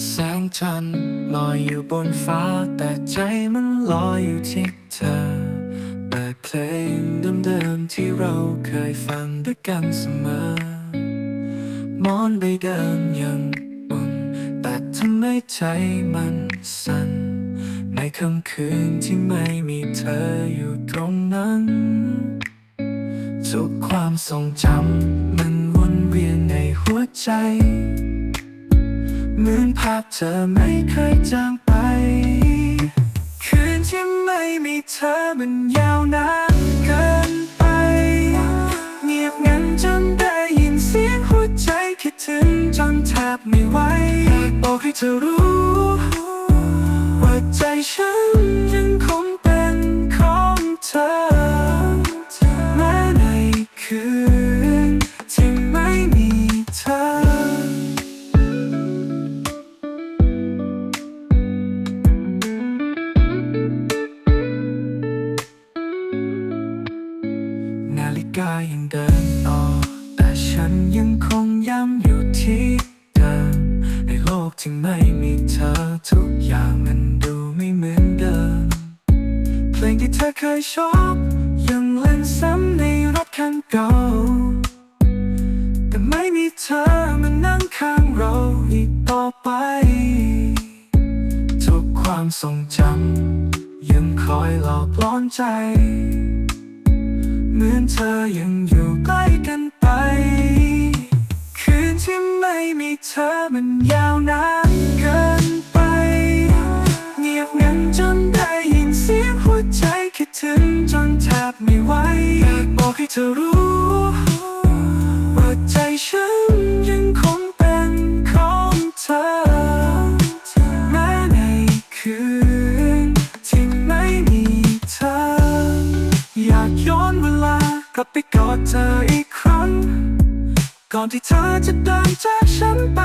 แสงจันทร์ลอยอยู่บนฟ้า แต่ใจมันลอยอยู่ที่เธอเปิดเพลงเดิมๆที่เราเคยฟังด้วยกันเสมอมอนใบเดิมยังอุ่นแต่ทำไมใจมันสั่น ในค่ำคืนที่ไม่มีเธออยู่ตรงนั้น ทุกความทรงจำมันวนเวียนในหัวใจ เหมือนภาพเธอไม่เคยจางไป คืนที่ไม่มีเธอมันยาวนานเกินไป เงียบงันจนได้ยินเสียงหัวใจคิดถึงจนแทบไม่ไหวอยากบอกให้เธอรู้ กายยังเดินต่อแต่ฉันยังคงย้ำอยู่ที่เดิมในโลกที่ไม่มีเธอทุกอย่างมันดูไม่เหมือนเดิม เพลงที่เธอเคยชอบยังเล่นซ้ำในรถคันเก่า แต่ไม่มีเธอมานั่งข้างเราอีกต่อไป ทุกความทรงจำยังคอยหลอกล่อนใจ เหมือนเธอยังอยู่ใกล้กันไป คืนที่ไม่มีเธอมันยาวนานเกินไป เงียบงันจนได้ยินเสียงหัวใจคิดถึงจนแทบไม่ไหวอยากบอกให้เธอรู้ กลับไปกอดเธออีกครั้ง ก่อนที่เธอจะเดินจากฉันไป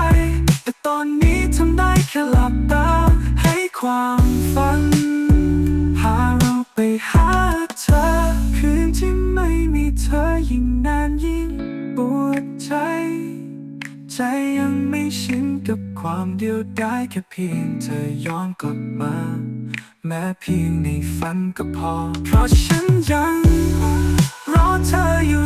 แต่ตอนนี้ทำได้แค่หลับตาให้ความฝัน พาเราไปหาเธอ คืนที่ไม่มีเธอยิ่งนานยิ่งปวดใจ ใจยังไม่ชินกับความเดียวดายแค่เพียงเธอย้อนกลับมา แม้เพียงในฝันก็พอ เพราะฉันยังรอเธออยู่